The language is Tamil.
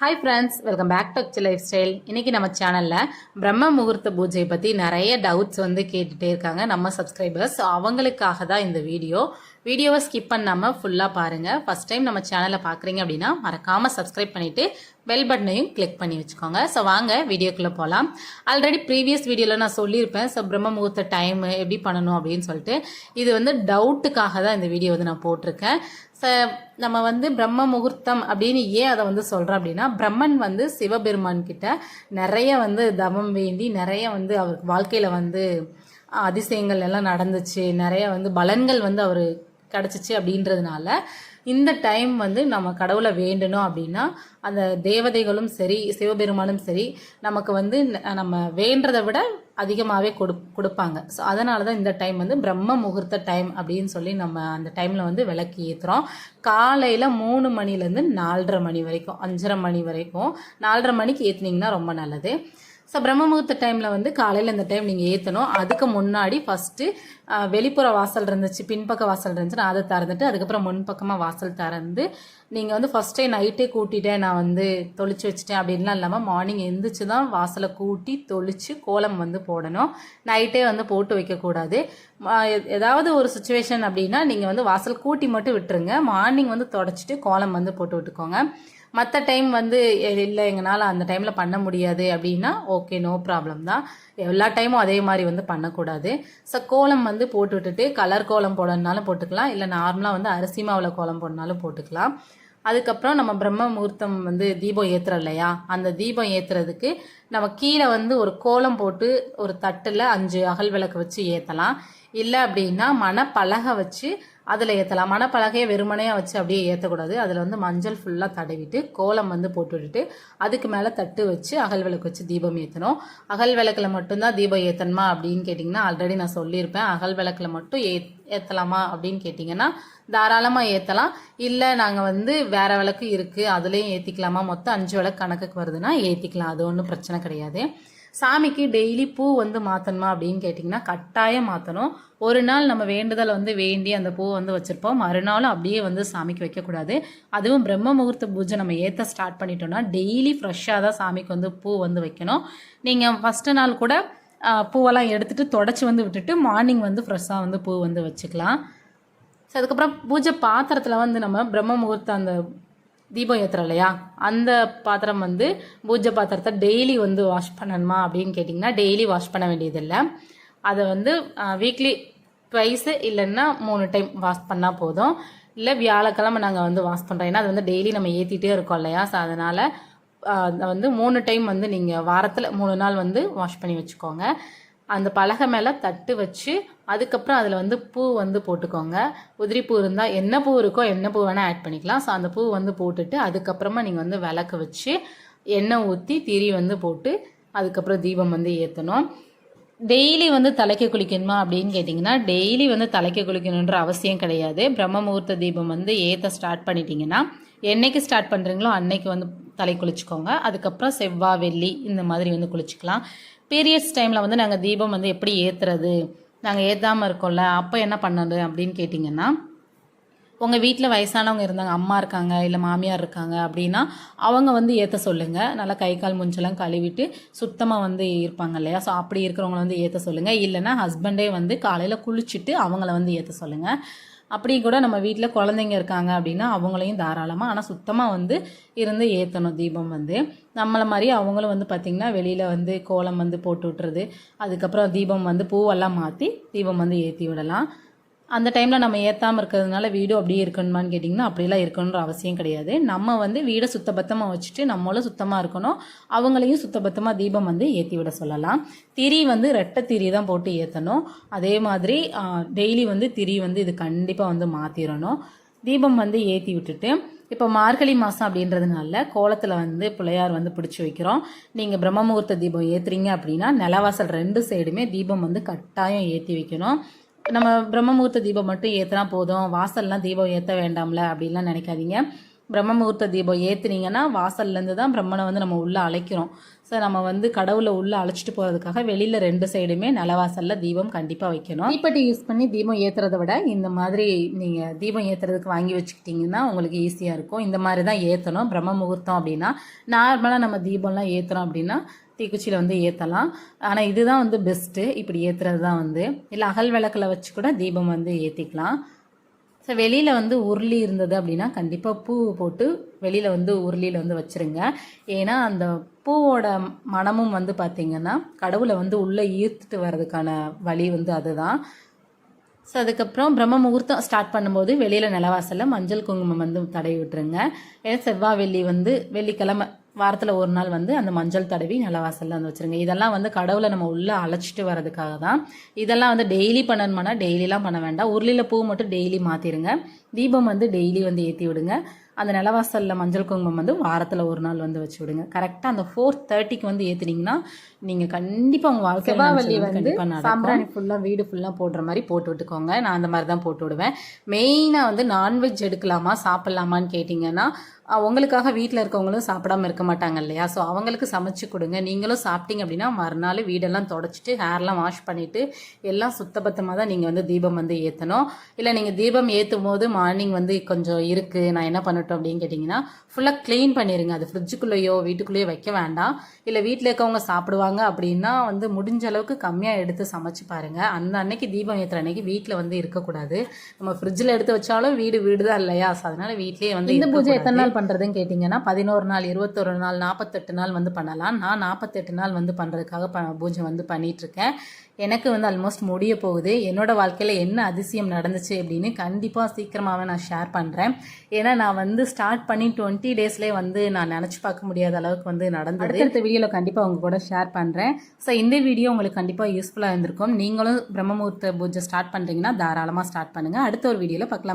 Hi friends welcome back to Aksi life style இன்னைக்கு நம்ம சேனலில் பிரம்ம முகூர்த்த பூஜை பற்றி நிறைய டவுட்ஸ் வந்து கேட்டுகிட்டே இருக்காங்க நம்ம சப்ஸ்கிரைபர்ஸ் அவங்களுக்காக தான் இந்த வீடியோ வீடியோவை ஸ்கிப் பண்ணாமல் ஃபுல்லாக பாருங்கள் ஃபஸ்ட் டைம் நம்ம சேனலை பார்க்குறீங்க அப்படின்னா மறக்காமல் சப்ஸ்கிரைப் பண்ணிவிட்டு பெல் பட்டனையும் கிளிக் பண்ணி வச்சுக்கோங்க. ஸோ வாங்க வீடியோக்குள்ளே போகலாம் ஆல்ரெடி ப்ரீவியஸ் வீடியோவில் நான் சொல்லியிருப்பேன். ஸோ பிரம்ம முகூர்த்த டைம் எப்படி பண்ணணும் அப்படின்னு சொல்லிட்டு. இது வந்து டவுட்டுக்காக தான் இந்த வீடியோ வந்து நான் போட்டிருக்கேன். ச நம்ம வந்து பிரம்ம முகூர்த்தம் அப்படின்னு ஏன் அதை வந்து சொல்கிறோம் அப்படின்னா பிரம்மன் வந்து சிவபெருமான் கிட்ட நிறைய வந்து தவம் வேண்டி நிறைய வந்து அவருக்கு வாழ்க்கையில் வந்து அதிசயங்கள் எல்லாம் நடந்துச்சு. நிறைய வந்து பலன்கள் வந்து அவர் கிடச்சிச்சு அப்படின்றதுனால இந்த டைம் வந்து நம்ம கடவுளை வேண்டணும் அப்படின்னா அந்த தேவதைகளும் சரி சிவபெருமானும் சரி நமக்கு வந்து நம்ம வேண்டதை விட அதிகமாகவே கொடு கொடுப்பாங்க. ஸோ அதனால தான் இந்த டைம் வந்து பிரம்ம முகூர்த்த டைம் அப்படின்னு சொல்லி நம்ம அந்த டைமில் வந்து விளக்கு ஏற்றுறோம் காலையில் மூணு மணிலேருந்து நாலரை மணி வரைக்கும் அஞ்சரை மணி வரைக்கும் நாலரை மணிக்கு ஏற்றுனீங்கன்னா ரொம்ப நல்லது. ஸோ பிரம்ம முகூர்த்த டைமில் வந்து காலையில் இந்த டைம் நீங்கள் ஏற்றணும் அதுக்கு முன்னாடி ஃபஸ்ட்டு வெளிப்புற வாசல் இருந்துச்சு பின்பக்க வாசல் இருந்துச்சு நான் அதை திறந்துட்டு அதுக்கப்புறம் முன்பக்கமாக வாசல் திறந்து நீங்கள் வந்து ஃபஸ்ட்டே நைட்டே கூட்டிட்டேன் நான் வந்து தொளிச்சு வச்சுட்டேன் அப்படின்லாம் இல்லாமல் மார்னிங் எந்திரிச்சு தான் வாசலை கூட்டி தொளிச்சு கோலம் வந்து போடணும். நைட்டே வந்து போட்டு வைக்கக்கூடாது. ஏதாவது ஒரு சுச்சுவேஷன் அப்படின்னா நீங்கள் வந்து வாசல் கூட்டி மட்டும் விட்டுருங்க. மார்னிங் வந்து தொடச்சிட்டு கோலம் வந்து போட்டு விட்டுக்கோங்க. மற்ற டைம் வந்து இல்லை எங்களால் அந்த டைமில் பண்ண முடியாது அப்படின்னா ஓகே நோ ப்ராப்ளம் தான். எல்லா டைமும் அதே மாதிரி வந்து பண்ணக்கூடாது. ஸோ கோலம் வந்து போட்டு விட்டுட்டு கலர் கோலம் போடணுனாலும் போட்டுக்கலாம். இல்லை நார்மலாக வந்து அரிசி மாவில் கோலம் போடணுனாலும் போட்டுக்கலாம். அதுக்கப்புறம் நம்ம பிரம்ம முகூர்த்தம் வந்து தீபம் ஏற்றுறோம் இல்லையா? அந்த தீபம் ஏற்றுறதுக்கு நம்ம கீழே வந்து ஒரு கோலம் போட்டு ஒரு தட்டில் அஞ்சு அகல் விளக்கு வச்சு ஏற்றலாம் இல்லை அப்படின்னா மணப்பலகை வச்சு அதில் ஏற்றலாம் மணப்பலகையை வெறுமனையாக வச்சு அப்படியே ஏற்றக்கூடாது அதில் வந்து மஞ்சள் ஃபுல்லாக தடவிட்டு கோலம் வந்து போட்டு விட்டுட்டு அதுக்கு மேலே தட்டு வச்சு அகல் விளக்கு வச்சு தீபம் ஏற்றணும் அகல் விளக்கில் மட்டும்தான் தீபம் ஏற்றணுமா அப்படின்னு கேட்டிங்கன்னா ஆல்ரெடி நான் சொல்லியிருப்பேன். அகல் விளக்கில் மட்டும் ஏ ஏற்றலாமா அப்படின்னு கேட்டிங்கன்னா தாராளமாக ஏற்றலாம் இல்லை நாங்கள் வந்து வேறு விளக்கு இருக்குது அதுலேயும் ஏற்றிக்கலாமா மொத்தம் அஞ்சு விளக்கு கணக்குக்கு வருதுன்னா ஏற்றிக்கலாம் அது ஒன்றும் பிரச்சனை கிடையாது. சாமிக்கு டெய்லி பூ வந்து மாற்றணுமா அப்படின்னு கேட்டிங்கன்னா கட்டாயம் மாற்றணும் ஒரு நாள் நம்ம வேண்டுதல் வந்து வேண்டி அந்த பூ வந்து வச்சுருப்போம். மறுநாளும் அப்படியே வந்து சாமிக்கு வைக்கக்கூடாது. அதுவும் பிரம்ம முகூர்த்த பூஜை நம்ம ஏற்ற ஸ்டார்ட் பண்ணிட்டோம்னா டெய்லி ஃப்ரெஷ்ஷாக தான் சாமிக்கு வந்து பூ வந்து வைக்கணும். நீங்கள் ஃபஸ்ட்டு நாள் கூட பூவெல்லாம் எடுத்துட்டு தொடச்சி வந்து விட்டுட்டு மார்னிங் வந்து ஃப்ரெஷ்ஷாக வந்து பூ வந்து வச்சுக்கலாம். ஸோ அதுக்கப்புறம் பூஜை பாத்திரத்தில் வந்து நம்ம பிரம்ம முகூர்த்தம் அந்த தீபம் ஏற்றுறோம் இல்லையா? அந்த பாத்திரம் வந்து பூஜை பாத்திரத்தை டெய்லி வந்து வாஷ் பண்ணணுமா அப்படின்னு கேட்டிங்கன்னா டெய்லி வாஷ் பண்ண வேண்டியதில்லை. அதை வந்து வீக்லி ட்வைஸு இல்லைன்னா மூணு டைம் வாஷ் பண்ணால் போதும். இல்லை வியாழக்கிழமை நாங்கள் வந்து வாஷ் பண்ணுறோம் ஏன்னா அது வந்து டெய்லி நம்ம ஏற்றிட்டே இருக்கோம் இல்லையா? ஸோ அதனால் அதை வந்து மூணு டைம் வந்து நீங்கள் வாரத்தில் மூணு நாள் வந்து வாஷ் பண்ணி வச்சுக்கோங்க. அந்த பலகை மேலே தட்டு வச்சு அதுக்கப்புறம் அதில் வந்து பூ வந்து போட்டுக்கோங்க. உதிரி பூ இருந்தால் என்ன பூ இருக்கோ என்ன பூ வேணால் ஆட் பண்ணிக்கலாம். ஸோ அந்த பூ வந்து போட்டுட்டு அதுக்கப்புறமா நீங்கள் வந்து விளக்கு வச்சு எண்ணெய் ஊற்றி திரி வந்து போட்டு அதுக்கப்புறம் தீபம் வந்து ஏற்றணும் டெய்லி வந்து தலைக்கு குளிக்கணுமா அப்படின்னு கேட்டிங்கன்னா டெய்லி வந்து தலைக்கு குளிக்கணுன்ற அவசியம் கிடையாது. பிரம்ம முகூர்த்த தீபம் வந்து ஏற்ற ஸ்டார்ட் பண்ணிட்டீங்கன்னா என்னைக்கு ஸ்டார்ட் பண்ணுறீங்களோ அன்னைக்கு வந்து தலை குளிச்சுக்கோங்க. அதுக்கப்புறம் செவ்வாய் வெள்ளி இந்த மாதிரி வந்து குளிச்சுக்கலாம். பீரியட்ஸ் டைமில் வந்து நாங்கள் தீபம் வந்து எப்படி ஏற்றுறது நாங்கள் ஏற்றாமல் இருக்கோம்ல அப்போ என்ன பண்ணது அப்படின்னு கேட்டிங்கன்னா உங்கள் வீட்டில் வயசானவங்க இருந்தாங்க அம்மா இருக்காங்க இல்லை மாமியார் இருக்காங்க அப்படின்னா அவங்க வந்து ஏற்ற சொல்லுங்கள் நல்லா கை கால் முஞ்செல்லாம் கழுவிட்டு சுத்தமாக வந்து இருப்பாங்க இல்லையா? ஸோ அப்படி இருக்கிறவங்கள வந்து ஏற்ற சொல்லுங்கள் இல்லைன்னா ஹஸ்பண்டே வந்து காலையில் குளிச்சுட்டு அவங்கள வந்து ஏற்ற சொல்லுங்கள் அப்படி கூட நம்ம வீட்டில் குழந்தைங்க இருக்காங்க அப்படின்னா அவங்களையும் தாராளமாக ஆனால் சுத்தமாக வந்து இருந்து ஏற்றணும் தீபம் வந்து. நம்மளை மாதிரி அவங்களும் வந்து பார்த்திங்கன்னா வெளியில் வந்து கோலம் வந்து போட்டு விட்டுறது அதுக்கப்புறம் தீபம் வந்து பூவெல்லாம் மாற்றி தீபம் வந்து ஏற்றி விடலாம். அந்த டைமில் நம்ம ஏற்றாமல் இருக்கிறதுனால வீடு அப்படியே இருக்கணுமான்னு கேட்டிங்கன்னா அப்படிலாம் இருக்கணுன்ற அவசியம் கிடையாது. நம்ம வந்து வீடை சுத்தபத்தமாக வச்சுட்டு நம்மளும் சுத்தமாக இருக்கணும். அவங்களையும் சுத்தபத்தமாக தீபம் வந்து ஏற்றி விட சொல்லலாம். திரி வந்து ரெட்டை திரி தான் போட்டு ஏற்றணும் அதே மாதிரி டெய்லி வந்து திரி வந்து இது கண்டிப்பாக வந்து மாற்றிடணும் தீபம் வந்து ஏற்றி விட்டுட்டு இப்போ மார்கழி மாதம் அப்படின்றதுனால கோலத்தில் வந்து பிள்ளையார் வந்து பிடிச்சி வைக்கிறோம். நீங்கள் பிரம்ம முகூர்த்த தீபம் ஏற்றுறீங்க அப்படின்னா நிலவாசல் ரெண்டு சைடுமே தீபம் வந்து கட்டாயம் ஏற்றி வைக்கணும். நம்ம பிரம்ம முகூர்த்த தீபம் மட்டும் ஏற்றினா போதும். வாசல்லாம் தீபம் ஏற்ற வேண்டாம்ல அப்படின்லாம் நினைக்காதீங்க. பிரம்ம முகூர்த்த தீபம் ஏற்றுனீங்கன்னா வாசல்லேருந்து தான் பிரம்மனை வந்து நம்ம உள்ளே அழைக்கிறோம். ஸோ நம்ம வந்து கடவுளை உள்ளே அழைச்சிட்டு போகிறதுக்காக வெளியில் ரெண்டு சைடுமே நிலவாசலில் தீபம் கண்டிப்பாக வைக்கணும். தீப்பெட்டி யூஸ் பண்ணி தீபம் ஏற்றுறத விட இந்த மாதிரி நீங்கள் தீபம் ஏற்றுறதுக்கு வாங்கி வச்சுக்கிட்டிங்கன்னா உங்களுக்கு ஈஸியாக இருக்கும். இந்த மாதிரி தான் ஏற்றணும் பிரம்ம முகூர்த்தம் அப்படின்னா நார்மலாக நம்ம தீபம்லாம் ஏற்றுறோம் அப்படின்னா தீக்குச்சியில் வந்து ஏற்றலாம் ஆனால் இதுதான் வந்து பெஸ்ட்டு இப்படி ஏற்றுறது தான் வந்து. இல்லை அகல் விளக்கில் வச்சு கூட தீபம் வந்து ஏற்றிக்கலாம் ஸோ வெளியில் வந்து உருளி இருந்தது அப்படின்னா கண்டிப்பாக பூ போட்டு வெளியில் வந்து உருளியில் வந்து வச்சுருங்க. ஏன்னா அந்த பூவோட மனமும் வந்து பார்த்திங்கன்னா கடவுளை வந்து உள்ளே ஈர்த்துட்டு வர்றதுக்கான வழி வந்து அதுதான். ஸோ அதுக்கப்புறம் பிரம்ம முகூர்த்தம் ஸ்டார்ட் பண்ணும்போது வெளியில் நிலவாசலில் மஞ்சள் குங்குமம் வந்து தடவி விட்டுருங்க. செவ்வாய் வெள்ளி வந்து வெள்ளிக்கிழமை வாரத்தில் ஒரு நாள் வந்து அந்த மஞ்சள் தடவி நிலவாசலில் வந்து வச்சுருங்க. இதெல்லாம் வந்து கடவுளை நம்ம உள்ளே அழைச்சிட்டு வர்றதுக்காக தான். இதெல்லாம் வந்து டெய்லி பண்ணணுமானா டெய்லிலாம் பண்ண வேண்டாம். உருளியில் பூ மட்டும் டெய்லி மாற்றிடுங்க தீபம் வந்து டெய்லி வந்து ஏற்றி விடுங்க. அந்த நிலவாசலில் மஞ்சள் குங்குமம் வந்து வாரத்தில் ஒரு நாள் வந்து வச்சு விடுங்க கரெக்டாக அந்த ஃபோர் தேர்ட்டிக்கு வந்து ஏற்றுனீங்கன்னா நீங்கள் கண்டிப்பாக உங்கள் வாழ்க்கை செவ்வாவள்ளி வந்து சாம்பிராணி ஃபுல்லாக வீடு ஃபுல்லாக போடுற மாதிரி போட்டு விட்டுக்கோங்க. நான் அந்த மாதிரி தான் போட்டு விடுவேன். மெயினாக வந்து நான்வெஜ் எடுக்கலாமா சாப்பிட்லாமான்னு கேட்டிங்கன்னா உங்களுக்காக வீட்டில் இருக்கவங்களும் சாப்பிடாம இருக்க மாட்டாங்க இல்லையா? ஸோ அவங்களுக்கு சமைச்சு கொடுங்க. நீங்களும் சாப்பிட்டீங்க அப்படின்னா மறுநாள் வீடெல்லாம் தொடச்சிட்டு ஹேர்லாம் வாஷ் பண்ணிவிட்டு எல்லாம் சுத்தபத்தமாக தான் நீங்கள் வந்து தீபம் வந்து ஏற்றணும் இல்லை நீங்கள் தீபம் ஏற்றும் போது மார்னிங் வந்து கொஞ்சம் இருக்குது நான் என்ன பண்ணட்டும்? அப்படின்னு கேட்டிங்கன்னா ஃபுல்லாக க்ளீன் பண்ணிடுங்க அது ஃப்ரிட்ஜுக்குள்ளேயோ வீட்டுக்குள்ளேயோ வைக்க வேண்டாம். இல்லை வீட்டில் இருக்கவங்க சாப்பிடுவாங்க அப்படின்னா வந்து முடிஞ்ச அளவுக்கு கம்மியாக எடுத்து சமைச்சு பாருங்கள் அந்த அன்னைக்கு தீபம் ஏற்றுற அன்னைக்கு வீட்டில் வந்து இருக்கக்கூடாது. நம்ம ஃப்ரிட்ஜில் எடுத்து வச்சாலும் வீடு வீடு தான் இல்லையா? ஸோ அதனால வீட்லேயே வந்து இந்த பூஜை. எத்தனை நாள் பண்ணுறதுன்னு கேட்டிங்கன்னா பதினோரு நாள் இருபத்தொரு நாள் நாற்பத்தெட்டு நாள் வந்து பண்ணலாம். நான் நாற்பத்தெட்டு நாள் வந்து பண்ணுறதுக்காக ப பூஜை வந்து பண்ணிகிட்ருக்கேன் எனக்கு வந்து ஆல்மோஸ்ட் முடிய போகுது. என்னோடய வாழ்க்கையில் என்ன அதிசயம் நடந்துச்சு அப்படின்னு கண்டிப்பாக சீக்கிரமாகவே நான் ஷேர் பண்ணுறேன் ஏன்னா நான் வந்து ஸ்டார்ட் பண்ணி டுவெண்ட்டி டேஸ்லேயே வந்து நான் நினச்சி பார்க்க முடியாத அளவுக்கு வந்து நடந்தது. அடுத்த வீடியோவில் கண்டிப்பாக உங்கள் கூட ஷேர் பண்ணுறேன் ஸோ இந்த வீடியோ உங்களுக்கு கண்டிப்பாக யூஸ்ஃபுல்லாக இருந்திருக்கும். நீங்களும் பிரம்மமுகூர்த்த பூஜை ஸ்டார்ட் பண்ணுறீங்கன்னா தாராளமாக ஸ்டார்ட் பண்ணுங்கள் அடுத்த ஒரு வீடியோவில் பார்க்கலாம்.